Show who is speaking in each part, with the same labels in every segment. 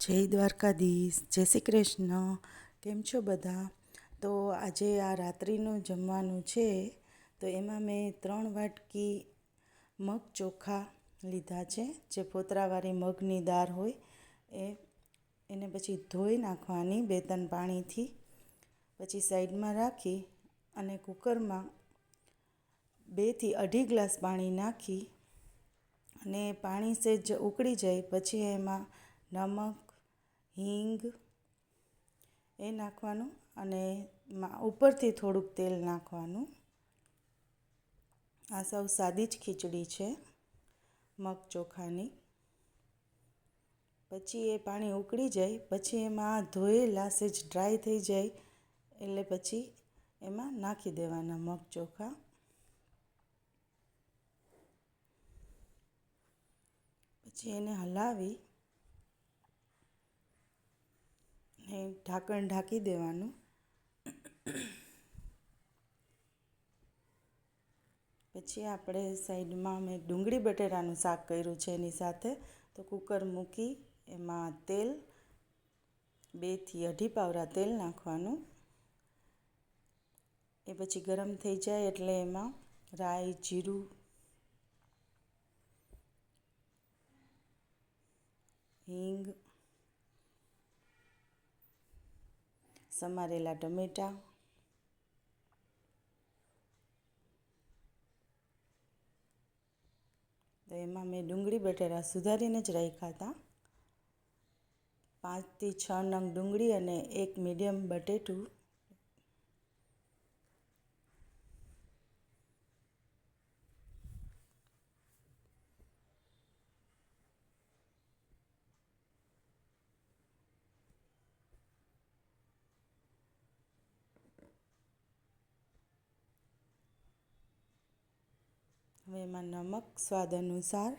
Speaker 1: જય દ્વારકાધીશ, જય શ્રી કૃષ્ણ, કેમ છો બધા? તો આજે આ રાત્રિનું જમવાનું છે, તો એમાં મેં ત્રણ વાટકી મગ ચોખા લીધા છે, જે ફોતરાવાળી મગની દાળ હોય, એ એને પછી ધોઈ નાખવાની બે ત્રણ પાણીથી, પછી સાઈડમાં રાખી અને કુકરમાં બેથી અઢી ગ્લાસ પાણી નાખી અને પાણી સેજ ઉકળી જાય, પછી એમાં નમક હિંગ એ નાખવાનું અને ઉપરથી થોડુંક તેલ નાખવાનું. આ સૌ સાદી જ ખીચડી છે, મગ ચોખાની. પછી એ પાણી ઉકળી જાય, પછી એમાં ધોયેલા સેજ ડ્રાય થઈ જાય, એટલે પછી એમાં નાખી દેવાના મગ ચોખા. પછી એને હલાવી ને ઢાંકણ ઢાંકી દેવાનું. પછી આપણે સાઈડમાં મેં ડુંગળી બટેટાનું શાક કર્યું છે એની સાથે. તો કુકર મૂકી એમાં તેલ બેથી અઢી પાવરા તેલ નાખવાનું. એ પછી ગરમ થઈ જાય એટલે એમાં રાઈ, જીરું, હિંગ સમારેલા ટમેટાં. તો એમાં મેં ડુંગળી બટેરા સુધારીને જ રાખ્યા હતા. પાંચથી છ નંગ ડુંગળી અને એક મીડિયમ બટેટું. હવે એમાં નમક, સ્વાદ અનુસાર.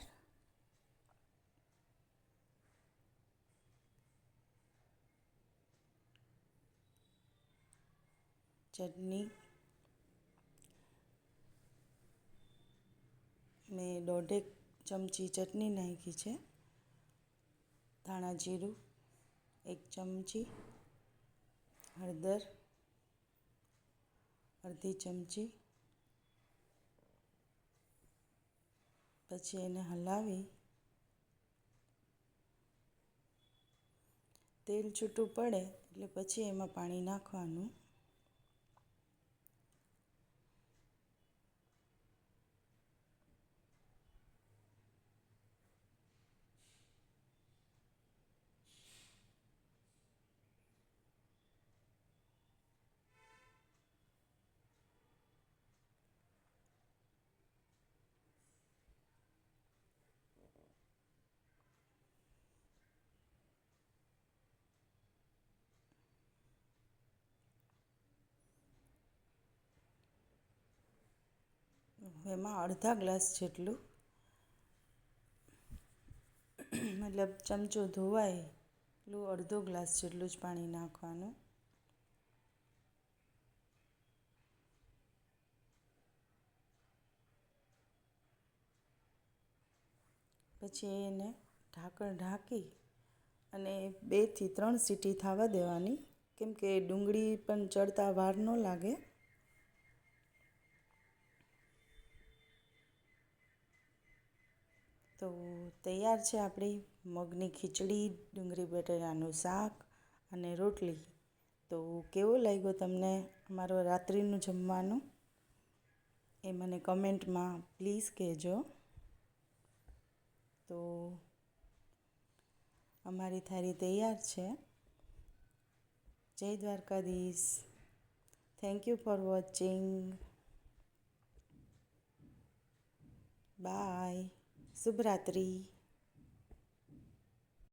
Speaker 1: ચટણી. મેં દોઢેક ચમચી ચટણી નાખી છે. ધાણા જીરું, એક ચમચી. હળદર, અડધી ચમચી. પછી એને હલાવી તેલ છૂટું પડે એટલે પછી એમાં પાણી નાખવાનું. એમાં અડધા ગ્લાસ જેટલું મતલબ ચમચો ધોવાય એટલું અડધો ગ્લાસ જેટલું જ પાણી નાખવાનું. પછી એને ઢાંકણ ઢાંકી અને બેથી ત્રણ સીટી થવા દેવાની. કેમ કે ડુંગળી પણ ચડતા વાર ન લાગે. તો તૈયાર છે આપણી મગની ખીચડી, ડુંગળી બટેટાનું શાક અને રોટલી. તો કેવો લાગ્યો તમને અમારો રાત્રિનું જમવાનું? એ મને કમેન્ટમાં પ્લીઝ કહેજો. તો અમારી થાળી તૈયાર છે. જય Dwarkadhish. Thank you for watching bye શુભરાત્રિ.